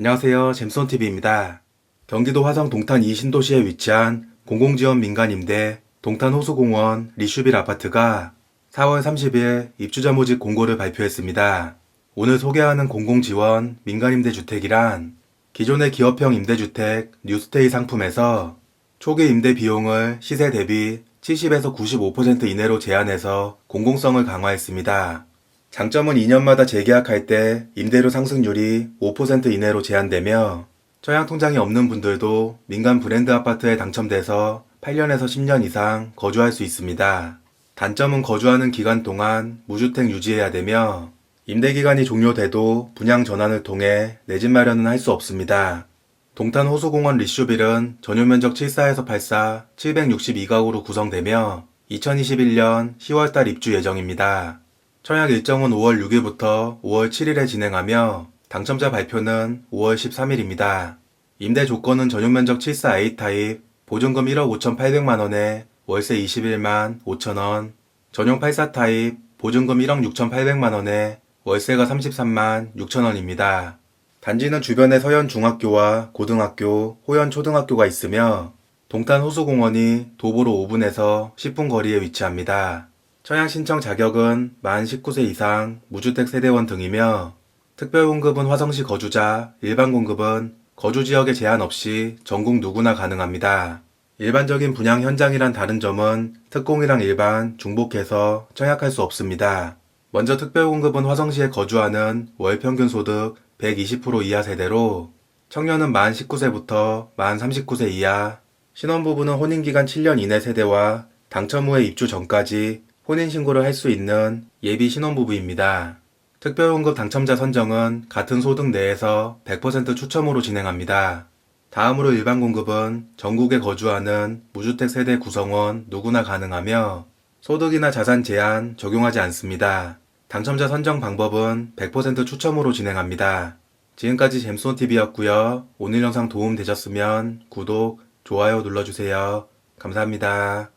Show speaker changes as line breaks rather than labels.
안녕하세요. 잼손TV입니다. 경기도 화성 동탄 2 신도시에 위치한 공공지원 민간임대 동탄 호수공원 리슈빌 아파트가 4월 30일 입주자 모집 공고를 발표했습니다. 오늘 소개하는 공공지원 민간임대 주택이란 기존의 기업형 임대주택 뉴스테이 상품에서 초기 임대 비용을 시세 대비 70에서 95% 이내로 제한해서 공공성을 강화했습니다. 장점은 2년마다 재계약할 때 임대료 상승률이 5% 이내로 제한되며 처양 통장이 없는 분들도 민간 브랜드 아파트에 당첨돼서 8년에서 10년 이상 거주할 수 있습니다. 단점은 거주하는 기간 동안 무주택 유지해야 되며 임대 기간이 종료돼도 분양 전환을 통해 내 집 마련은 할 수 없습니다. 동탄 호수공원 리슈빌은 전용 면적 74에서 84, 762가구로 구성되며 2021년 10월달 입주 예정입니다. 청약 일정은 5월 6일부터 5월 7일에 진행하며 당첨자 발표는 5월 13일입니다. 임대 조건은 전용 면적 74A 타입, 보증금 1억 5,800만 원에 월세 21만 5천 원, 전용 84 타입, 보증금 1억 6,800만 원에 월세가 33만 6천 원입니다. 단지는 주변에 서현 중학교와 고등학교, 호연 초등학교가 있으며 동탄 호수공원이 도보로 5분에서 10분 거리에 위치합니다. 처양 신청 자격은 만 19세 이상 무주택 세대원 등이며 특별 공급은 화성시 거주자, 일반 공급은 거주 지역에 제한 없이 전국 누구나 가능합니다. 일반적인 분양 현장이란 다른 점은 특공이랑 일반, 중복해서 청약할 수 없습니다. 먼저 특별 공급은 화성시에 거주하는 월 평균 소득 120% 이하 세대로 청년은 만 19세부터 만 39세 이하, 신혼부부는 혼인기간 7년 이내 세대와 당첨 후에 입주 전까지 혼인신고를 할 수 있는 예비 신혼부부입니다. 특별공급 당첨자 선정은 같은 소득 내에서 100% 추첨으로 진행합니다. 다음으로 일반 공급은 전국에 거주하는 무주택 세대 구성원 누구나 가능하며 소득이나 자산 제한 적용하지 않습니다. 당첨자 선정 방법은 100% 추첨으로 진행합니다. 지금까지 잼손TV였고요. 오늘 영상 도움 되셨으면 구독, 좋아요 눌러주세요. 감사합니다.